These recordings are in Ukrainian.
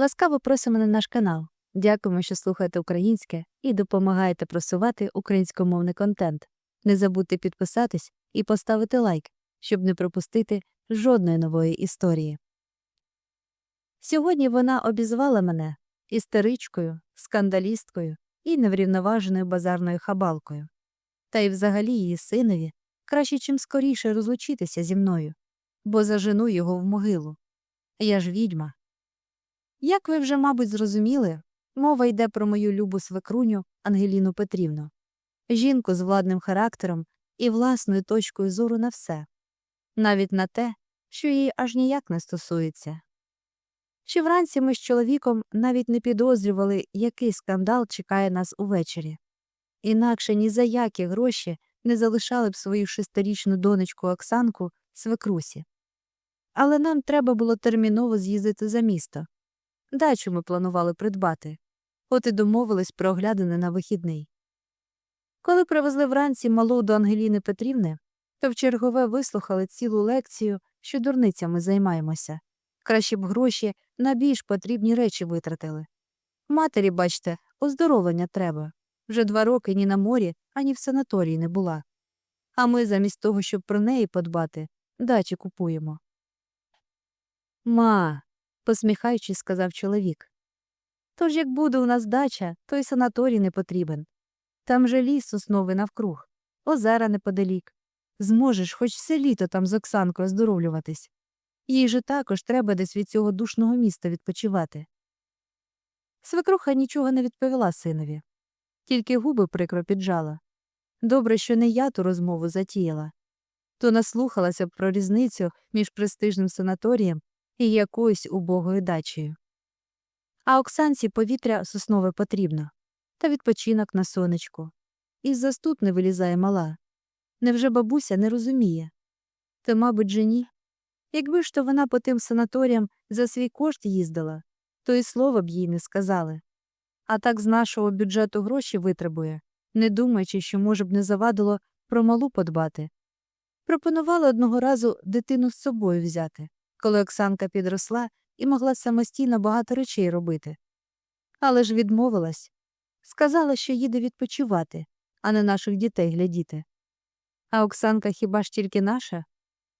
Ласкаво просимо на наш канал. Дякуємо, що слухаєте українське і допомагаєте просувати українськомовний контент. Не забудьте підписатись і поставити лайк, щоб не пропустити жодної нової історії. Сьогодні вона обізвала мене істеричкою, скандалісткою і неврівноваженою базарною хабалкою. Та й взагалі її синові краще чим скоріше розлучитися зі мною, бо зажену його в могилу. Я ж відьма. Як ви вже, мабуть, зрозуміли, мова йде про мою любу свекруню Ангеліну Петрівну, жінку з владним характером і власною точкою зору на все, навіть на те, що її аж ніяк не стосується. Ще вранці ми з чоловіком навіть не підозрювали, який скандал чекає нас увечері. Інакше ні за які гроші не залишали б свою шестирічну донечку Оксанку свекрусі. Але нам треба було терміново з'їздити за місто. Дачу ми планували придбати, от і домовились про оглядини на вихідний. Коли привезли вранці малу до Ангеліни Петрівни, то в чергове вислухали цілу лекцію, що дурницями займаємося. Краще б гроші на більш потрібні речі витратили. Матері, бачте, оздоровлення треба. Вже два роки ні на морі, ані в санаторії не була. А ми замість того, щоб про неї подбати, дачі купуємо. Ма, посміхаючись, сказав чоловік. Тож як буде у нас дача, то й санаторій не потрібен. Там же ліс сосновий навкруг, озера неподалік. Зможеш хоч все літо там з Оксанкою оздоровлюватись. Їй же також треба десь від цього душного міста відпочивати. Свекруха нічого не відповіла синові, тільки губи прикро піджала. Добре, що не я ту розмову затіяла, то наслухалася б про різницю між престижним санаторієм і якоюсь убогою дачею. А Оксанці повітря соснове потрібно, та відпочинок на сонечку. Із застуд не вилізає мала. Невже бабуся не розуміє? Та, мабуть, же ні. Якби ж то вона по тим санаторіям за свій кошт їздила, то і слова б їй не сказали. А так з нашого бюджету гроші витребує, не думаючи, що, може б, не завадило про малу подбати. Пропонувала одного разу дитину з собою взяти, коли Оксанка підросла і могла самостійно багато речей робити. Але ж відмовилась. Сказала, що їде відпочивати, а не наших дітей глядіти. А Оксанка хіба ж тільки наша?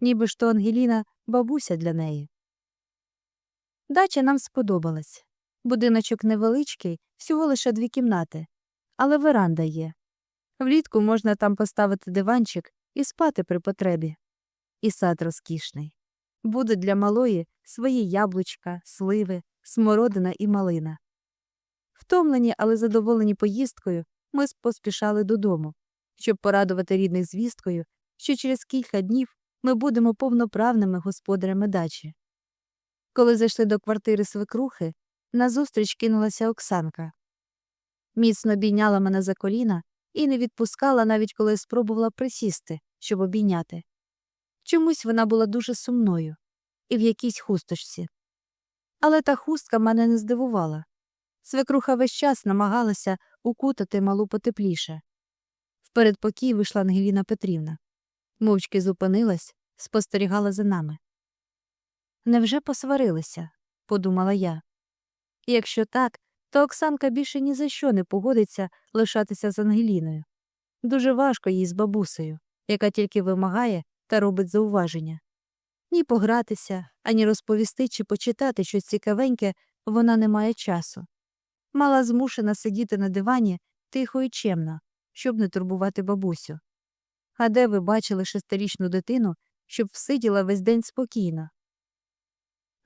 Ніби ж то Ангеліна бабуся для неї. Дача нам сподобалась. Будиночок невеличкий, всього лише дві кімнати, але веранда є. Влітку можна там поставити диванчик і спати при потребі. І сад розкішний. Буде для малої свої яблучка, сливи, смородина і малина. Втомлені, але задоволені поїздкою, ми поспішали додому, щоб порадувати рідних звісткою, що через кілька днів ми будемо повноправними господарями дачі. Коли зайшли до квартири свекрухи, назустріч кинулася Оксанка. Міцно обійняла мене за коліна і не відпускала, навіть коли спробувала присісти, щоб обійняти. Чомусь вона була дуже сумною і в якійсь хусточці. Але та хустка мене не здивувала. Свекруха весь час намагалася укутати малу потепліше. В передпокій вийшла Ангеліна Петрівна. Мовчки зупинилась, спостерігала за нами. Невже посварилися? подумала я. Якщо так, то Оксанка більше ні за що не погодиться лишатися з Ангеліною. Дуже важко їй з бабусею, яка тільки вимагає та робить зауваження. Ні погратися, ані розповісти чи почитати щось цікавеньке вона не має часу. Мала змушена сидіти на дивані тихо і чемно, щоб не турбувати бабусю. А де ви бачили шестирічну дитину, щоб всиділа весь день спокійно?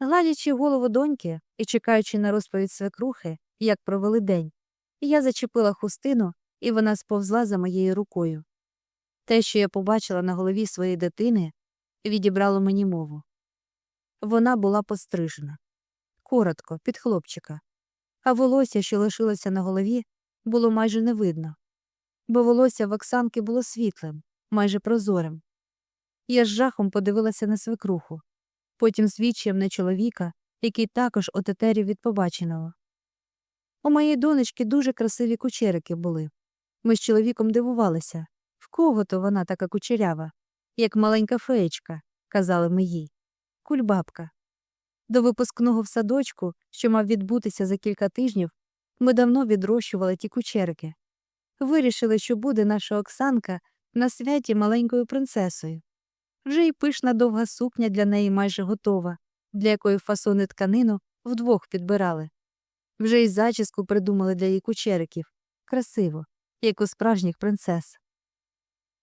Гладячи голову доньки і чекаючи на розповідь свекрухи, як провели день, я зачепила хустину, і вона сповзла за моєю рукою. Те, що я побачила на голові своєї дитини, відібрало мені мову. Вона була пострижена коротко, під хлопчика, а волосся, що лишилося на голові, було майже не видно, бо волосся в Оксанки було світлим, майже прозорим. Я з жахом подивилася на свекруху, потім звідчям на чоловіка, який також отетерів від побаченого. У моєї донечки дуже красиві кучерики були. Ми з чоловіком дивувалися, в кого то вона така кучерява, як маленька феєчка, казали ми їй. Кульбабка. До випускного в садочку, що мав відбутися за кілька тижнів, ми давно відрощували ті кучерки. Вирішили, що буде наша Оксанка на святі маленькою принцесою. Вже й пишна довга сукня для неї майже готова, для якої фасони тканину вдвох підбирали. Вже й зачіску придумали для її кучериків. Красиво, як у справжніх принцес.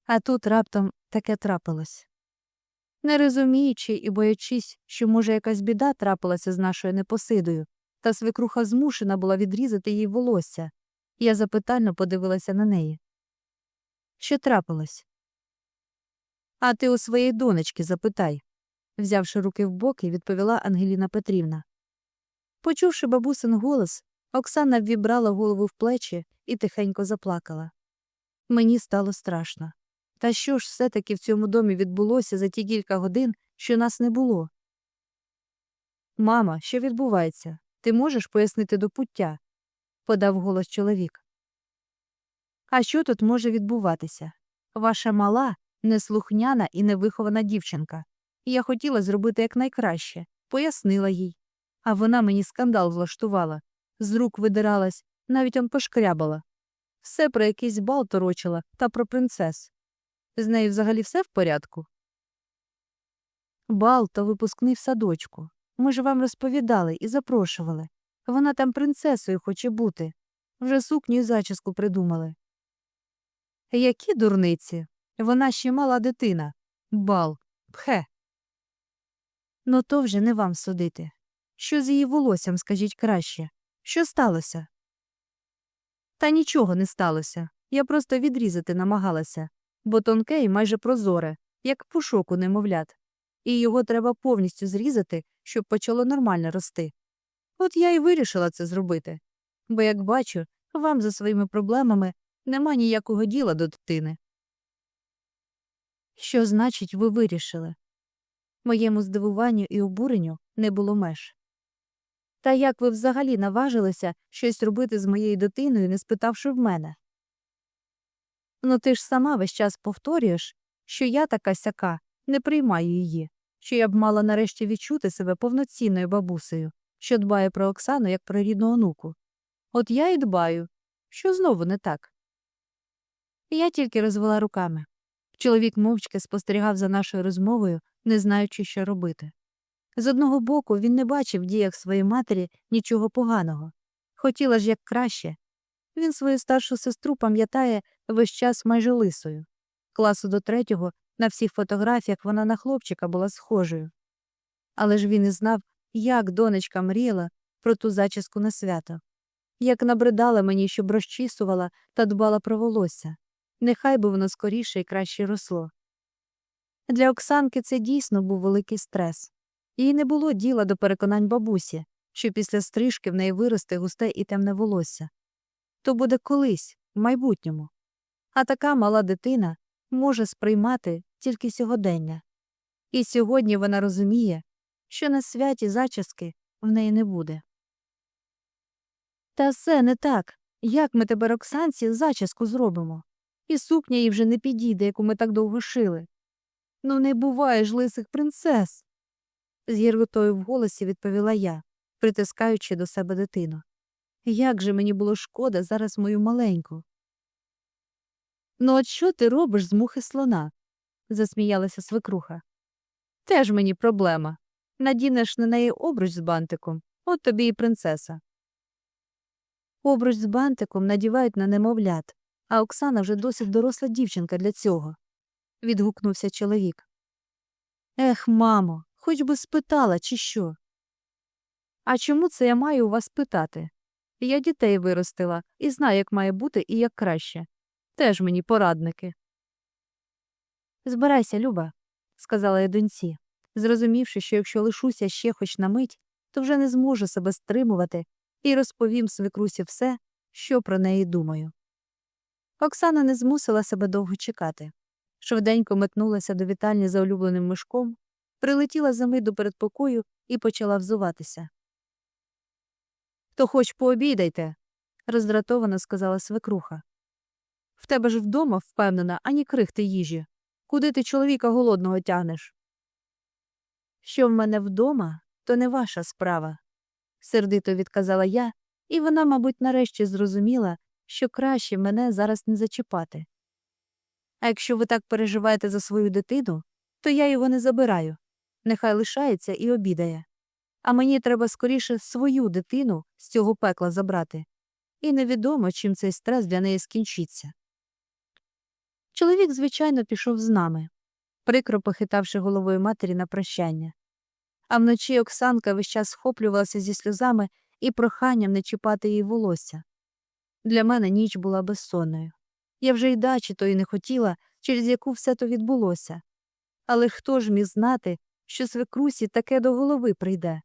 А тут раптом таке трапилось. Не розуміючи і боячись, що, може, якась біда трапилася з нашою непосидою, та свекруха змушена була відрізати їй волосся, я запитально подивилася на неї. Що трапилось? А ти у своєї донечки запитай, взявши руки в боки, відповіла Ангеліна Петрівна. Почувши бабусин голос, Оксана ввібрала голову в плечі і тихенько заплакала. Мені стало страшно. Та що ж все таки в цьому домі відбулося за ті кілька годин, що нас не було? Мама, що відбувається? Ти можеш пояснити до пуття? подав голос чоловік. А що тут може відбуватися? Ваша мала, неслухняна і невихована дівчинка. Я хотіла зробити якнайкраще, пояснила їй. А вона мені скандал влаштувала, з рук видиралась, навіть он пошкрябала. Все про якийсь бал торочила та про принцес. З нею взагалі все в порядку? Бал то випускний в садочку. Ми ж вам розповідали і запрошували. Вона там принцесою хоче бути. Вже сукню і зачіску придумали. Які дурниці? Вона ще мала дитина. Бал. Пхе. Ну то вже не вам судити. Що з її волоссям, скажіть краще? Що сталося? Та нічого не сталося. Я просто відрізати намагалася, бо тонке і майже прозоре, як пушок у немовлят. І його треба повністю зрізати, щоб почало нормально рости. От я і вирішила це зробити. Бо, як бачу, вам за своїми проблемами нема ніякого діла до дитини. Що значить, ви вирішили? Моєму здивуванню і обуренню не було меж. Та як ви взагалі наважилися щось робити з моєю дитиною, не спитавши в мене? Ну ти ж сама весь час повторюєш, що я така сяка, не приймаю її, що я б мала нарешті відчути себе повноцінною бабусею, що дбає про Оксану як про рідну онуку. От я й дбаю, що знову не так. Я тільки розвела руками. Чоловік мовчки спостерігав за нашою розмовою, не знаючи, що робити. З одного боку, він не бачив в діях своєї матері нічого поганого. Хотіла ж як краще. Він свою старшу сестру пам'ятає весь час майже лисою. Класу до третього на всіх фотографіях вона на хлопчика була схожою. Але ж він і знав, як донечка мріяла про ту зачіску на свято, як набридала мені, щоб розчісувала та дбала про волосся. Нехай би воно скоріше і краще росло. Для Оксанки це дійсно був великий стрес. Їй не було діла до переконань бабусі, що після стрижки в неї виросте густе і темне волосся. То буде колись, в майбутньому. А така мала дитина може сприймати тільки сьогодення. І сьогодні вона розуміє, що на святі зачіски в неї не буде. Та все не так. Як ми тепер Оксанці зачіску зробимо? І сукня їй вже не підійде, яку ми так довго шили. Ну, не буває ж лисих принцес. з гіркотою в голосі відповіла я, притискаючи до себе дитину. Як же мені було шкода зараз мою маленьку. Ну, от що ти робиш з мухи слона? засміялася свекруха. Теж мені проблема. Надінеш на неї обруч з бантиком, от тобі і принцеса. Обруч з бантиком надівають на немовлят, а Оксана вже досить доросла дівчинка для цього. відгукнувся чоловік. Ех, мамо, хоч би спитала, чи що. А чому це я маю у вас питати? Я дітей виростила і знаю, як має бути і як краще. Теж мені порадники. Збирайся, Люба, сказала я доньці, зрозумівши, що якщо лишуся ще хоч на мить, то вже не зможу себе стримувати і розповім свекрусі все, що про неї думаю. Оксана не змусила себе довго чекати. Швиденько метнулася до вітальні за улюбленим мишком, прилетіла за мить до передпокою і почала взуватися. То хоч пообідайте, роздратовано сказала свекруха. В тебе ж вдома, впевнена, ані крихти їжі. Куди ти чоловіка голодного тягнеш? Що в мене вдома, то не ваша справа. Сердито відказала я, і вона, мабуть, нарешті зрозуміла, що краще мене зараз не зачіпати. А якщо ви так переживаєте за свою дитину, то я його не забираю. Нехай лишається і обідає. А мені треба скоріше свою дитину з цього пекла забрати. І невідомо, чим цей стрес для неї скінчиться. Чоловік, звичайно, пішов з нами, прикро похитавши головою матері на прощання. А вночі Оксанка весь час схоплювалася зі сльозами і проханням не чіпати її волосся. Для мене ніч була безсонною. Я вже й дачі тої не хотіла, через яку все то відбулося. Але хто ж міг знати, що свекрусі таке до голови прийде?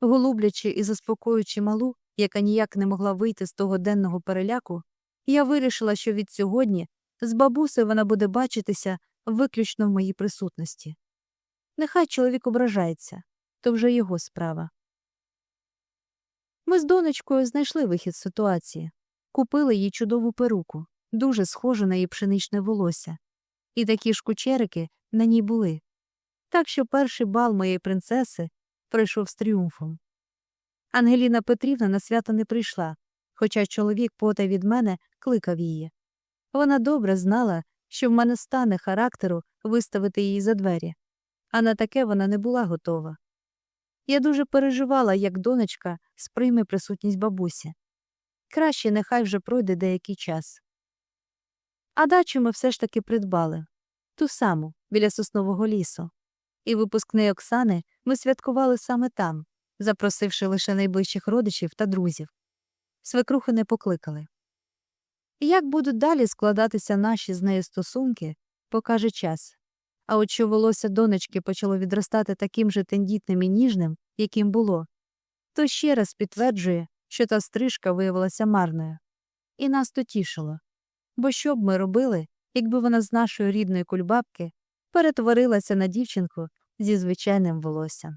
Голублячи і заспокоюючи малу, яка ніяк не могла вийти з того денного переляку, я вирішила, що від сьогодні з бабусею вона буде бачитися виключно в моїй присутності. Нехай чоловік ображається, то вже його справа. Ми з донечкою знайшли вихід з ситуації, купили їй чудову перуку, дуже схожу на її пшеничне волосся, і такі ж кучерики на ній були. Так що перший бал моєї принцеси пройшов з тріумфом. Ангеліна Петрівна на свято не прийшла, хоча чоловік потай від мене кликав її. Вона добре знала, що в мене стане характеру виставити її за двері, а на таке вона не була готова. Я дуже переживала, як донечка сприйме присутність бабусі. Краще нехай вже пройде деякий час. А дачу ми все ж таки придбали ту саму біля соснового лісу. І випускний Оксани ми святкували саме там, запросивши лише найближчих родичів та друзів. Свекрухи не покликали. Як будуть далі складатися наші з нею стосунки, покаже час. А от що волосся донечки почало відростати таким же тендітним і ніжним, яким було, то ще раз підтверджує, що та стрижка виявилася марною. І нас то тішило. Бо що б ми робили, якби вона з нашої рідної кульбабки перетворилася на дівчинку зі звичайним волоссям?